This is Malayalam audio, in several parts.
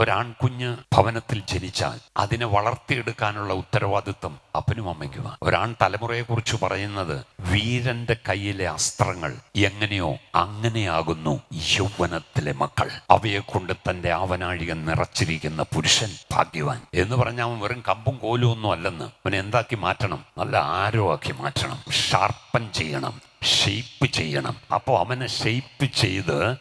ഒരാൺകുഞ്ഞ് ഭവനത്തിൽ ജനിച്ചാൽ അതിനെ വളർത്തിയെടുക്കാനുള്ള ഉത്തരവാദിത്വം അപ്പനും അമ്മയ്ക്കുമാണ്. ഒരാൺ തലമുറയെക്കുറിച്ച് പറയുന്നത് വീരന്റെ കയ്യിലെ അസ്ത്രങ്ങൾ എങ്ങനെയോ അങ്ങനെയാകുന്നു യൗവനത്തിലെ മക്കൾ. അവയെ കൊണ്ട് തന്റെ ആവനാഴിക നിറച്ചിരിക്കുന്ന പുരുഷൻ ഭാഗ്യവാൻ. എന്ന് പറഞ്ഞാൽ അവൻ വെറും കമ്പും കോലും ഒന്നും അല്ലെന്ന്. അവനെ എന്താക്കി മാറ്റണം? നല്ല ആരോഗ്യമാക്കി മാറ്റണം. ഷാർപ്പൻ ചെയ്യണം. ഷെയ്പ്പ് ചെയ്യണം. അപ്പോൾ അവനെ ഷെയ്പ്പ് ചെയ്ത്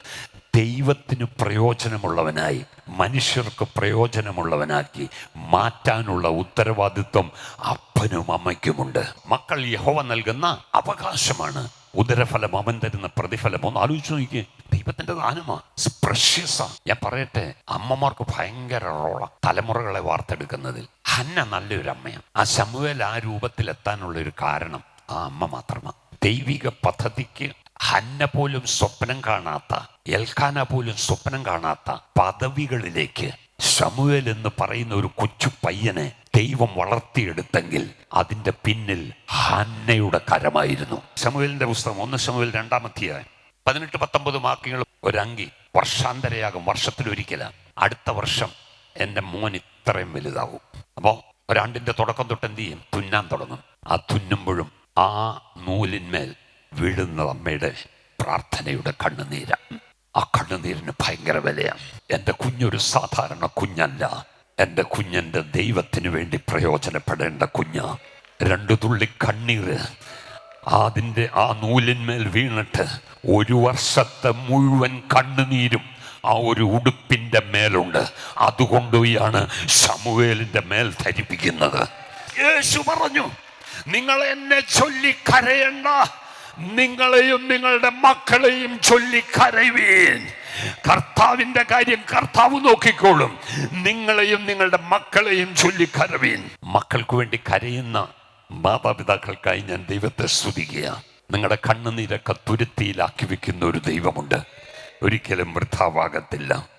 ദൈവത്തിന് പ്രയോജനമുള്ളവനായി മനുഷ്യർക്ക് പ്രയോജനമുള്ളവനാക്കി മാറ്റാനുള്ള ഉത്തരവാദിത്വം അപ്പനും അമ്മയ്ക്കുമുണ്ട്. മക്കൾ യഹോവ നൽകുന്ന അവകാശമാണ്. ഉദരഫലം അവൻ തരുന്ന പ്രതിഫലം. ഒന്ന് ആലോചിച്ച് നോക്കിയേ. ദൈവത്തിന്റെ ദാനമാ. പ്രഷ്യസാ ഞാൻ പറയട്ടെ അമ്മമാർക്ക് ഭയങ്കര റോള തലമുറകളെ വാർത്തെടുക്കുന്നതിൽ. ഹന്ന നല്ലൊരു അമ്മയാണ് ആ ശമുവേൽ ആ രൂപത്തിലെത്താനുള്ള ഒരു കാരണം ആ അമ്മ മാത്രമാണ് ദൈവിക പദ്ധതിക്ക് ഹന്ന പോലും സ്വപ്നം കാണാത്ത എൽഖാന പോലും സ്വപ്നം കാണാത്ത പദവികളിലേക്ക് ശമുവേൽ എന്ന് പറയുന്ന ഒരു കൊച്ചു പയ്യനെ ദൈവം വളർത്തിയെടുത്തെങ്കിൽ അതിന്റെ പിന്നിൽ ഹന്നയുടെ കരമായിരുന്നു. ശമുവലിന്റെ പുസ്തകം ഒന്ന് ശമുവേൽ രണ്ടാമധ്യായം പതിനെട്ട് പത്തൊമ്പത് മാർക്കുകൾ ഒരങ്കി. വർഷാന്തരയാകും വർഷത്തിലൊരിക്കലാണ് അടുത്ത വർഷം എന്റെ മോൻ ഇത്രയും വലുതാവും. അപ്പോൾ ഒരാണ്ടിന്റെ തുടക്കം തൊട്ട് എന്ത് ചെയ്യും? തുന്നാൻ തുടങ്ങും. ആ തുന്നുമ്പോഴും ആ നൂലിന്മേൽ വീഴുന്നത് അമ്മയുടെ പ്രാർത്ഥനയുടെ കണ്ണുനീര. ആ കണ്ണുനീരിന് ഭയങ്കര വിലയാണ് എന്റെ കുഞ്ഞൊരു സാധാരണ കുഞ്ഞല്ല. എന്റെ കുഞ്ഞെന്റെ ദൈവത്തിന് വേണ്ടി പ്രയോജനപ്പെടേണ്ട കുഞ്ഞ്. രണ്ടു തുള്ളി കണ്ണീര് അതിന്റെ ആ നൂലിന്മേൽ വീണിട്ട് ഒരു വർഷത്തെ മുഴുവൻ കണ്ണുനീരും ആ ഒരു ഉടുപ്പിന്റെ മേലുണ്ട്. അതുകൊണ്ടുപോയാണ് സമുവേലിന്റെ മേൽ ധരിപ്പിക്കുന്നത്. യേശു പറഞ്ഞു നിങ്ങൾ എന്നെ ചൊല്ലി കരയണ്ട. നിങ്ങളെയും നിങ്ങളുടെ മക്കളെയും ചൊല്ലി കരയുവീൻ കർത്താവിന്റെ കാര്യം കർത്താവ് നോക്കിക്കോളും. നിങ്ങളെയും നിങ്ങളുടെ മക്കളെയും ചൊല്ലി കരവീൻ മക്കൾക്ക് വേണ്ടി കരയുന്ന മാതാപിതാക്കൾക്കായി ഞാൻ ദൈവത്തെ സ്തുതിക്കുക. നിങ്ങളുടെ കണ്ണുനീരൊക്കെ തുരുത്തിയിലാക്കി വെക്കുന്ന ഒരു ദൈവമുണ്ട്. ഒരിക്കലും വൃഥാവാകത്തില്ല.